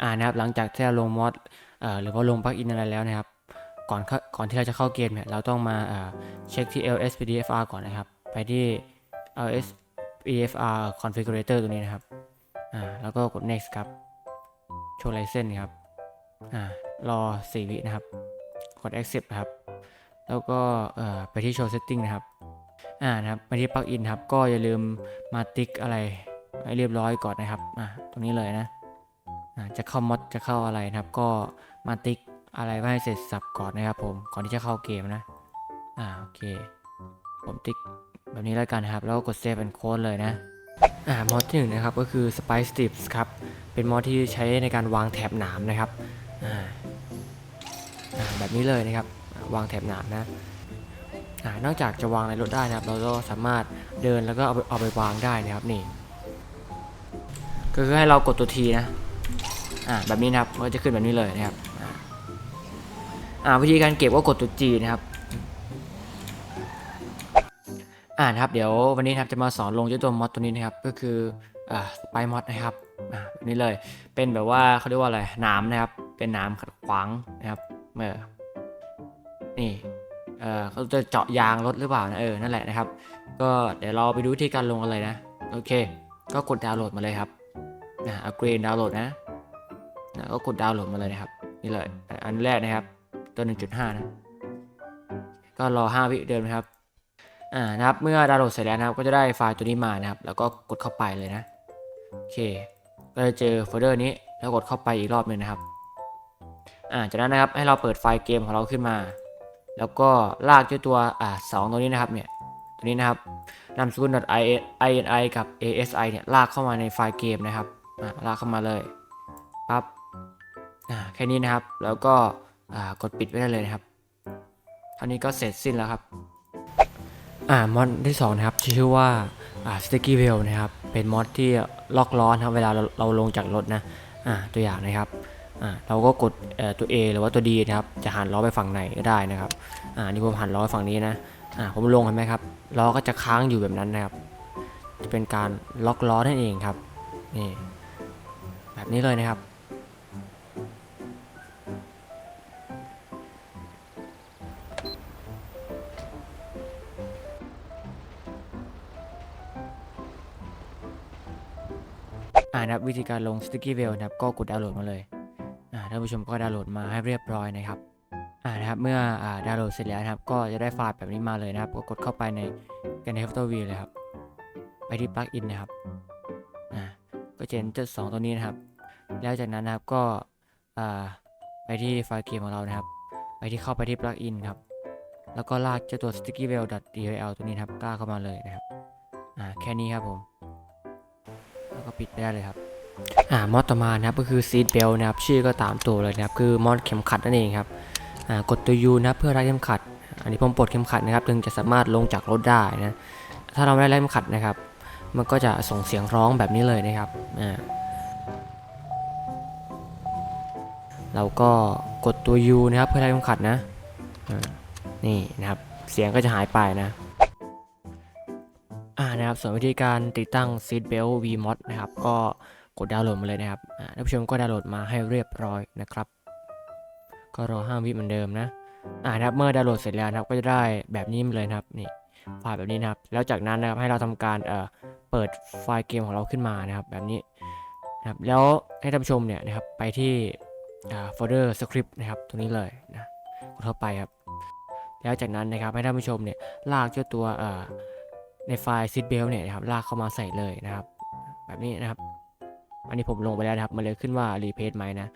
อ่านะครับหลังจากที่เราลงมอดหรือว่าลงปลั๊กอินอะไรแล้วนะครับก่อนเข้าก่อนที่เราจะเข้าเกมเนี่ยเราต้องมาเช็คที่ ls pdfr ก่อนนะครับ ไปที่ ls pdfr configurator ตัวนี้นะครับอ่าแล้วก็กด next ครับ show license ครับอ่ารอ 4 วินะครับ กด accept นะครับ แล้วก็ไปที่ show setting นะครับอ่านะครับไปที่ plugin ครับ ก็อย่าลืมมาติ๊กอะไรให้เรียบร้อยก่อนนะครับอ่าตรงนี้เลยนะ จะเข้ามอดจะเข้าอะไรนะครับ ก็มาติ๊กอะไรไว้ให้เสร็จสับก่อนนะครับผมก่อนที่จะเข้าเกมนะอ่าโอเค ผมติ๊กแบบนี้แล้วกันนะครับ แล้วก็กด save and code เลยนะอ่ามอดที่หนึ่งนะครับก็คือ spice Tips ครับเป็นมอดที่ใช้ในการวางแถบหนามนะครับอ่าอ่าแบบนี้เลยนะครับ วางแถบหนามนะอ่านอกจากจะวางในรถได้นะครับ เราก็สามารถเดินแล้วก็เอาไปเอาไปวางได้นะครับนี่ก็คือให้เรากดตัวทีนะ อ่าแบบนี้นะครับก็จะขึ้นแบบนี้เลยนะครับอ่าวิธีการเก็บก็กดตัว G นะครับอ่านครับเดี๋ยววันนี้ครับจะมาสอนลงเจ้าตัวมอดตัวนี้นะครับก็คืออ่าไปมอดนะครับอ่าแบบนี้เลยเป็นแบบว่าเขาเรียกว่าอะไรนามนะครับ เป็นนามขัดขวางนะครับเมื่อนี่เออเขาจะเจาะยางรถหรือเปล่านะเออนั่นแหละนะครับ ก็เดี๋ยวเราไปดูวิธีการลงกันเลยนะโอเค ก็กดดาวน์โหลดมาเลยครับนะอัปเกรดดาวน์โหลดนะ นะก็กดดาวน์โหลดมาเลยนะครับ นี่เลยอันแรกนะครับ ตัว 1.5 นะ ก็รอ 5 วิเดิมนะครับ อ่านะครับเมื่อดาวน์โหลดเสร็จแล้วนะครับ ก็จะได้ไฟล์ตัวนี้มานะครับ แล้วก็กดเข้าไปเลยนะโอเค ก็จะเจอโฟลเดอร์นี้แล้วกดเข้าไปอีกรอบหนึงนะครับ อ่าจากนั้นนะครับให้เราเปิดไฟล์เกมของเราขึ้นมา แล้วก็ลากเจ้าตัวอ่าสองตัวนี้นะครับเนี่ยตัวนี้นะครับนามสกุล .ini กับ asi เนี่ยลากเข้ามาในไฟล์เกมนะครับอ่าลากเข้ามาเลยปั๊บ แค่นี้นะครับ แล้วก็กดปิดไว้ได้เลยนะครับท่านี้ก็เสร็จสิ้นแล้วครับอ่ามอดที่สองนะครับชื่อว่าอ่า sticky wheel นะครับ เป็นมอดที่ล็อกล้อนะครับเวลาเราเราลงจากรถนะอ่าตัวอย่างนะครับอ่าเราก็กดตัว A หรือว่าตัว D นะครับจะหันล้อไปฝั่งไหนก็ได้นะครับอ่านี่ผมหันล้อไปฝั่งนี้นะอ่าผมลงเห็นไหมครับล้อก็จะค้างอยู่แบบนั้นนะครับ จะเป็นการล็อกล้อนั่นเองครับนี่แบบนี้เลยนะครับ อ่านะครับวิธีการลง Sticky w e l นะครับก็กดดาวน์โหลดมาเลยอ่าท่านผู้ชมก็ดาวน์โหลดมาให้เรียบร้อยนะครับอ่านะครับเมื่ออ่าดาวน์โหลดเสร็จแล้วนะครับ ก็จะได้ไฟล์แบบนี้มาเลยนะครับ ก็กดเข้าไปในกันใน After View เลยครับ ไปที่ Plugin นะครับอ่าก็จะเห็นจ้าสองตัวนี้นะครับ แล้วจากนั้นนะครับก็อ่าไปที่ไฟล์เกมของเรานะครับ ไปที่เข้าไปที่ Plugin ครับแล้วก็ลากเจ้าตัว sticky w e l l d l ตัวนี้นครับกล้าเข้ามาเลยนะครับ อ่า แค่นี้ครับผม ก็ปิดไปได้เลยครับอ่ามอดต่อมานะครับก็คือ seat belt นะครับชื่อก็ตามตัวเลยนะครับคือมอดเข็มขัดนั่นเองครับอ่ากดตัว U นะเพื่อรัดเข็มขัด อันนี้ผมปลดเข็มขัดนะครับถึงจะสามารถลงจากรถได้นะถ้าเราไม่ได้รัดเข็มขัดนะครับ มันก็จะส่งเสียงร้องแบบนี้เลยนะครับอ่าเราก็กดตัว U นะครับเพื่อรัดเข็มขัดนะอ่านี่นะครับเสียงก็จะหายไปนะ นะครับส่วนวิธีการติดตั้ง Seat Belt VMod นะครับก็กดดาวน์โหลดมาเลยนะครับท่านผู้ชมก็ดาวน์โหลดมาให้เรียบร้อยนะครับ ก็รอ5วิเหมือนเดิมนะอ่านะครับเมื่อดาวน์โหลดเสร็จแล้วนะครับก็จะได้แบบนี้มาเลยนะครับนี่ไฟล์แบบนี้นะครับ แล้วจากนั้นนะครับให้เราทำการเอ่อเปิดไฟล์เกมของเราขึ้นมานะครับแบบนี้นะครับแล้วให้ท่านผู้ชมเนี่ยนะครับไปที่อ่าโฟลเดอร์สคริปต์นะครับตรงนี้เลยนะกดเข้าไปครับแล้วจากนั้นนะครับให้ท่านผู้ชมเนี่ยลากเจ้าตัวเอ่อ ในไฟล์ seat belt เนี่ยนะครับลากเข้ามาใส่เลยนะครับ แบบนี้นะครับ อันนี้ผมลงไปแล้วนะครับมันเลยขึ้นว่า replace ไหมนะ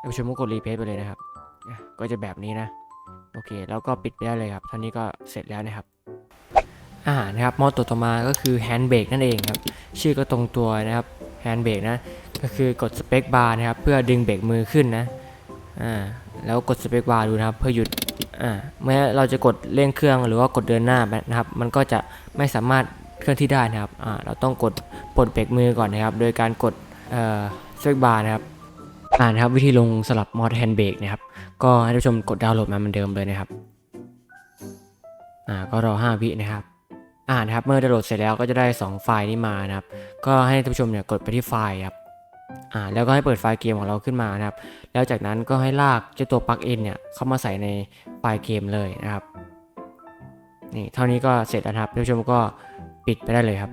ท่านผู้ชมก็กด replace ไปเลยนะครับ ก็จะแบบนี้นะ โอเค แล้วก็ปิดไปได้เลยครับท่านี้ก็เสร็จแล้วนะครับอ่านะครับมอดตัวต่อมาก็คือ hand brake นั่นเองครับชื่อก็ตรงตัวนะครับ hand brake นะก็คือกด space bar นะครับเพื่อดึงเบรกมือขึ้นนะอ่าแล้วกด space bar ดูนะครับเพื่อหยุด อ่าเมื่อเราจะกดเร่งเครื่องหรือว่ากดเดินหน้านะครับ มันก็จะไม่สามารถเคลื่อนที่ได้นะครับอ่าเราต้องกดปลดเบรกมือก่อนนะครับ โดยการกดเอ่อสเกบาร์นะครับอ่านะครับวิธีลงสลับมอดแฮนด์เบรกนะครับ ก็ให้ท่านผู้ชมกดดาวน์โหลดมาเหมือนเดิมเลยนะครับอ่าก็รอ 5 วินะครับอ่านะครับเมื่อดาวน์โหลดเสร็จแล้วก็จะได้ 2 ไฟล์นี้มานะครับ ก็ให้ท่านผู้ชมเนี่ยกดไปที่ไฟล์ครับ อ่าแล้วก็ให้เปิดไฟล์เกมของเราขึ้นมานะครับ แล้วจากนั้นก็ให้ลากเจ้าตัวปลั๊กอินเนี่ยเข้ามาใส่ในไฟล์เกมเลยนะครับนี่เท่านี้ก็เสร็จแล้วนะครับท่านผู้ชมก็ปิดไปได้เลยครับ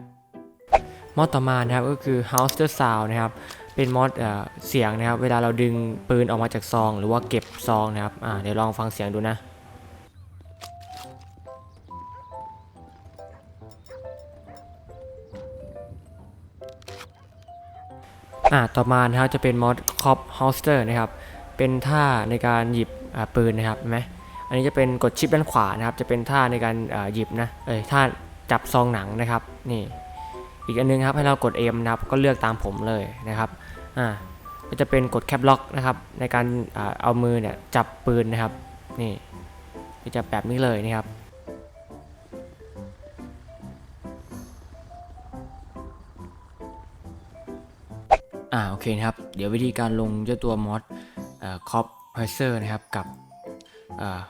มอดต่อมานะครับก็คือ House the Sound นะครับเป็นมอดเอ่อเสียงนะครับ เวลาเราดึงปืนออกมาจากซอง หรือว่าเก็บซองนะครับอ่าเดี๋ยวลองฟังเสียงดูนะ อ่าต่อมานะครับจะเป็นมอดคอปฮอสเตอร์นะครับ เป็นท่าในการหยิบปืนนะครับเห็นไหมอันนี้จะเป็นกดชิปด้านขวานะครับ จะเป็นท่าในการหยิบนะเอ้ยท่าจับซองหนังนะครับนี่อีกอันนึงครับให้เรากด M นะครับก็เลือกตามผมเลยนะครับอ่าก็จะเป็นกดแคปล็อกนะครับในการเอามือเนี่ยจับปืนนะครับนี่ก็จะแบบนี้เลยนะครับ อ่าโอเคนะครับ เดี๋ยววิธีการลงเจ้าตัวมอดคอปไฮเซอร์นะครับกับ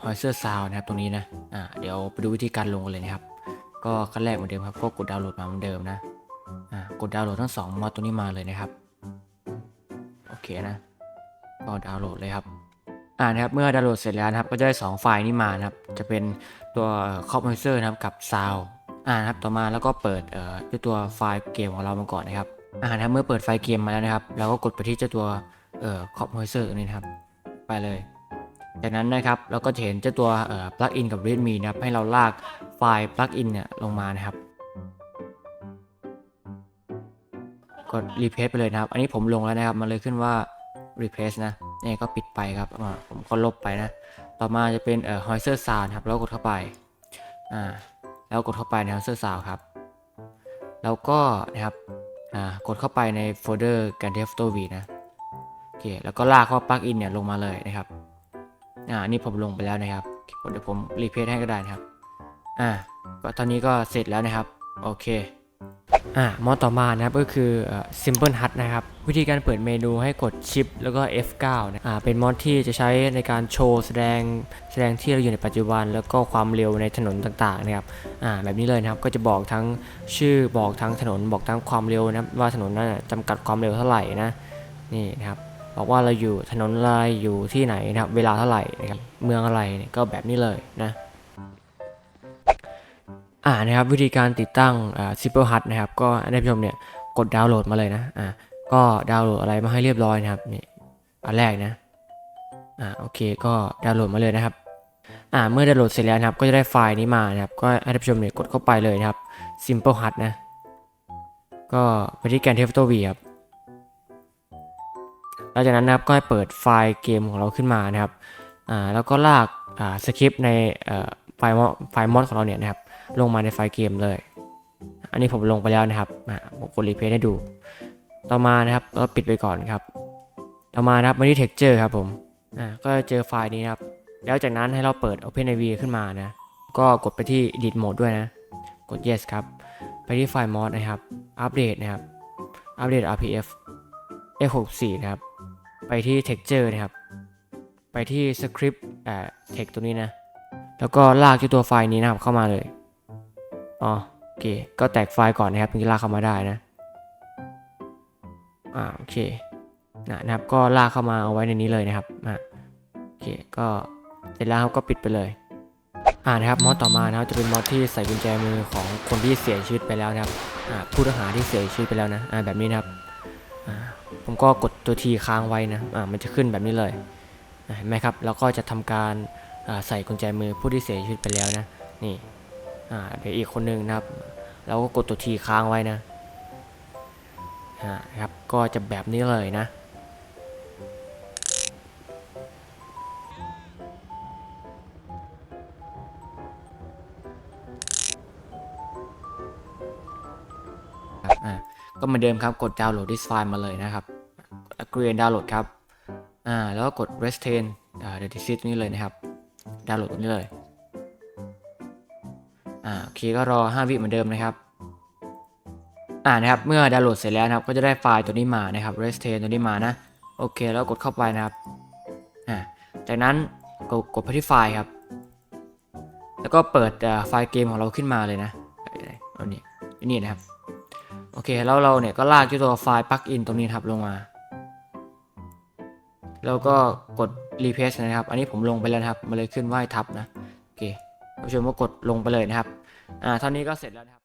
ไฮเซอร์ซาวนะครับตรงนี้นะอ่าเดี๋ยวไปดูวิธีการลงกันเลยนะครับ ก็ขั้นแรกเหมือนเดิมครับก็กดดาวน์โหลดมาเหมือนเดิมนะอ่ากดดาวน์โหลดทั้งสองมอดตัวนี้มาเลยนะครับโอเคนะก็ดาวน์โหลดเลยครับอ่านะครับเมื่อดาวน์โหลดเสร็จแล้วนะครับก็จะได้2ไฟล์นี้มานะครับจะเป็นตัวคอมเพรสเซอร์นะครับกับซาวอ่านะครับต่อมาแล้วก็เปิดเอ่อด้วยตัวไฟล์เกมของเรามาก่อนนะครับ อ่านะครับเมื่อเปิดไฟล์เกมมาแล้วนะครับ เราก็กดไปที่เจ้าตัวเอ่อคอมเพรสเซอร์นี้นะครับไปเลย จากนั้นนะครับเราก็จะเห็นเจ้าตัวเอ่อปลั๊กอินกับ readme นะครับให้เราลากไฟล์ปลั๊กอินเนี่ยลงมานะครับกด replace ไปเลยนะครับ อันนี้ผมลงแล้วนะครับ มันเลยขึ้นว่า replace นะนี่ก็ปิดไปครับผมก็ลบไปนะ ต่อมาจะเป็นเอ่อ h o i s e r sound ครับ แล้วกดเข้าไป อ่า แล้วกดเข้าไปใน h o i s e r sound ครับ แล้วก็นะครับ อ่ากดเข้าไปในโฟลเดอร์ Grand Theft Auto V นะโอเคแล้วก็ลากเข้าปลั๊กอินเนี่ยลงมาเลยนะครับอ่านี่ผมลงไปแล้วนะครับเดี๋ยวผมรีเพจให้ก็ได้นะครับอ่าก็ตอนนี้ก็เสร็จแล้วนะครับ โอเค อ่ามอต่อมานะครับก็คือ Simple HUD นะครับ วิธีการเปิดเมนูให้กดชิปแล้วก็ F9 นะอ่าเป็นมอดที่จะใช้ในการโชว์แสดงแสดงที่เราอยู่ในปัจจุบัน แล้วก็ความเร็วในถนนต่างๆนะครับอ่าแบบนี้เลยนะครับก็จะบอกทั้งชื่อบอกทั้งถนนบอกทั้งความเร็วนะว่าถนนนั้นจำกัดความเร็วเท่าไหร่นะนี่นะครับบอกว่าเราอยู่ถนนอะไรอยู่ที่ไหนนะครับเวลาเท่าไหร่นะครับเมืองอะไรเนี่ยก็แบบนี้เลยนะ อ่านะครับวิธีการติดตั้งอ่า Simple HUD นะครับก็ท่านผู้ชมเนี่ยกดดาวน์โหลดมาเลยนะอ่าก็ดาวน์โหลดอะไรมาให้เรียบร้อยนะครับนี่อันแรกนะอ่าโอเคก็ดาวน์โหลดมาเลยนะครับอ่าเมื่อดาวน์โหลดเสร็จแล้วนะครับก็จะได้ไฟล์นี้มานะครับก็ท่านผู้ชมเนี่ยกดเข้าไปเลยนะครับ Simple HUD นะก็ไปที่แกนเทฟโตวีครับหลังจากนั้นนะครับก็ให้เปิดไฟล์เกมของเราขึ้นมานะครับอ่าแล้วก็ลากอ่าสคริปต์ในอ่อไฟล์มอไฟล์มอดของเราเนี่ยนะครับ ลงมาในไฟล์เกมเลย อันนี้ผมลงไปแล้วนะครับอะผมกดรีเพย์ให้ดู ต่อมานะครับก็ปิดไปก่อนครับ ต่อมานะครับมาที่ texture ครับผมอ่าก็จะเจอไฟล์นี้ครับ แล้วจากนั้นให้เราเปิด OpenIV ขึ้นมานะ ก็กดไปที่ edit mode ด้วยนะ กด yes ครับ ไปที่ไฟล์ mod นะครับ อัปเดตนะครับ อัปเดต RPF F64 นะครับ ไปที่ texture นะครับ ไปที่ script อ่า text ตัวนี้นะ แล้วก็ลากที่ตัวไฟล์นี้นะครับเข้ามาเลย อ๋อโอเค ก็แตกไฟล์ก่อนนะครับถึงจะลากเข้ามาได้นะอ่าโอเคนะครับก็ลากเข้ามาเอาไว้ในนี้เลยนะครับอ่าโอเคก็เสร็จแล้วครับก็ปิดไปเลยอ่านะครับมอดต่อมานะครับจะเป็นมอดที่ใส่กุญแจมือของคนที่เสียชีวิตไปแล้วนะครับอ่าผู้ต้องหาที่เสียชีวิตไปแล้วนะอ่าแบบนี้นะครับอ่าผมก็กดตัวทีค้างไว้นะอ่ามันจะขึ้นแบบนี้เลยเห็นไหมครับแล้วก็จะทำการใส่กุญแจมือผู้ที่เสียชีวิตไปแล้วนะนี่ อ่าเดี๋ยวอีกคนหนึ่งนะครับเราก็กดตัวทีค้างไว้นะอ่าครับก็จะแบบนี้เลยนะก็เหมือนเดิมครับกดดาวน์โหลด this file มาเลยนะครับ agree and download ครับ อ่า แล้วก็กด retain อ่า the disease นี้เลยนะครับ ดาวน์โหลดตรงนี้เลย อ่าโอเคก็รอ 5 วิเหมือนเดิมนะครับอ่านะครับเมื่อดาวน์โหลดเสร็จแล้วนะครับก็จะได้ไฟล์ตัวนี้มานะครับ r e s t a n ตัวนี้มานะโอเคแล้วกดเข้าไปนะครับอ่าจากนั้นกดกดไปที่ไฟล์ครับ แล้วก็เปิดไฟล์เกมของเราขึ้นมาเลยนะเอานี่นี่นะครับโอเคแล้วเราเนี่ยก็ลากที่ตัวไฟล์ปลั๊กอินตรงนี้ครับลงมา แล้วก็กดรีเพสนะครับ อันนี้ผมลงไปแล้วครับ มันเลยขึ้นว่าให้ทับนะ ผู้ชมก็กดลงไปเลยนะครับอ่าเท่านี้ก็เสร็จแล้วนะครับ